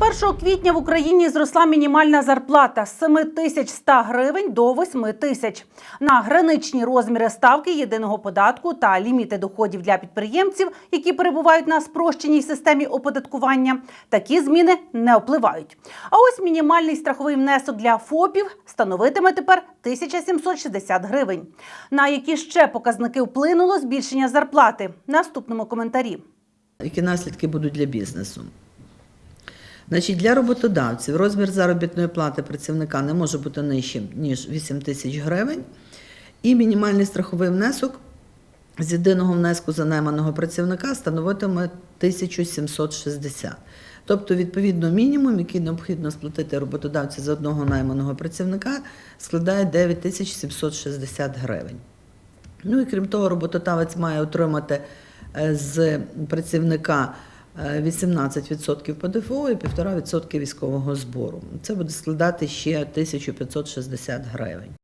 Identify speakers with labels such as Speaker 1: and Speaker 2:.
Speaker 1: 1 квітня в Україні зросла мінімальна зарплата з 7100 гривень до 8 тисяч. На граничні розміри ставки єдиного податку та ліміти доходів для підприємців, які перебувають на спрощеній системі оподаткування, такі зміни не впливають. А ось мінімальний страховий внесок для ФОПів становитиме тепер 1760 гривень. На які ще показники вплинуло збільшення зарплати? Наступному коментарі.
Speaker 2: Які наслідки будуть для бізнесу? Значить, для роботодавців розмір заробітної плати працівника не може бути нижчим, ніж 8 тисяч гривень, і мінімальний страховий внесок з єдиного внеску за найманого працівника становитиме 1760. Тобто, відповідно, мінімум, який необхідно сплатити роботодавцю за одного найманого працівника, складає 9760 гривень. Ну і крім того, роботодавець має отримати е, з працівника 18% ПДФО і 1,5% військового збору. Це буде складати ще 1560 гривень.